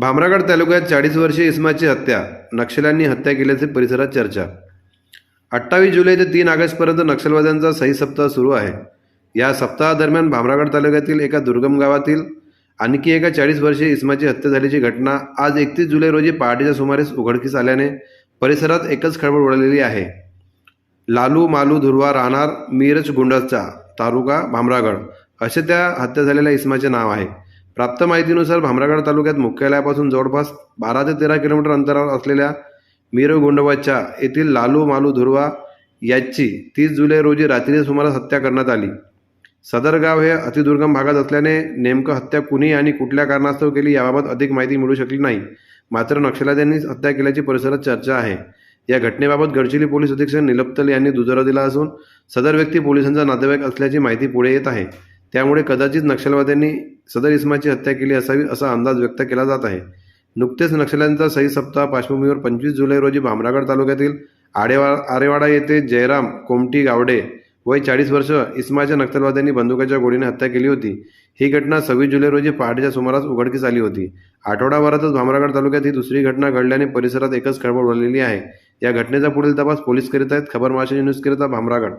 भामरागड तालुक्यात चाळीस वर्षीय इस्माची हत्या नक्षल्यांनी हत्या केल्याची परिसरात चर्चा. अठ्ठावीस जुलै ते तीन ऑगस्टपर्यंत नक्षलवाद्यांचा सही सप्ताह सुरू आहे. या सप्ताहादरम्यान भामरागड तालुक्यातील एका दुर्गम गावातील आणखी एका चाळीस वर्षीय इस्माची हत्या झाल्याची घटना आज एकतीस जुलै रोजी पहाटेच्या सुमारेस उघडकीस आल्याने परिसरात एकच खळबळ उडालेली आहे. लालू मालू धुरवा राहणार मिरज गुंडचा तालुका भामरागड असे त्या हत्या झालेल्या इस्माचे नाव आहे. प्राप्त माहितीनुसार भामरागड तालुक्यात मुख्यालयापासून जवळपास बारा ते तेरा किलोमीटर अंतरावर असलेल्या मीर गुंडवच्या येथील लालू मालू धुर्वा याची तीस जुलै रोजी रात्री सुमारास हत्या करण्यात आली. सदर गाव हे अतिदुर्गम भागात असल्याने नेमकं हत्या कुणी आणि कुठल्या कारणास्तव केली याबाबत अधिक माहिती मिळू शकली नाही. मात्र नक्षलवाद्यांनीच हत्या केल्याची परिसरात चर्चा आहे. या घटनेबाबत गडचिरोली पोलीस अधीक्षक निलप्तल यांनी दुजोरा दिला असून सदर व्यक्ती पोलिसांचा नातेवाईक असल्याची माहिती पुढे येत आहे. त्यामुळे कदाचित नक्षलवाद्यांनी सदर इस्माची हत्या केली असावी असा अंदाज व्यक्त केला जात आहे. नुकतेच नक्षल्यांचा सही सप्ताह पार्श्वभूमीवर पंचवीस जुलै रोजी भामरागड तालुक्यातील आडेवा आरेवाडा येथे जयराम कोमटी गावडे वय चाळीस वर्ष इस्माच्या नक्षलवाद्यांनी बंदुकाच्या गोळीने हत्या केली होती. ही घटना सव्वीस जुलै रोजी पहाटेच्या सुमारास उघडकीस आली होती. आठवडाभरातच भामरागड तालुक्यात ही दुसरी घटना घडल्याने परिसरात एकच खळबळ उडालेली आहे. या घटनेचा पुढील तपास पोलीस करीत आहेत. खबर महाराष्ट्र न्यूज भामरागड.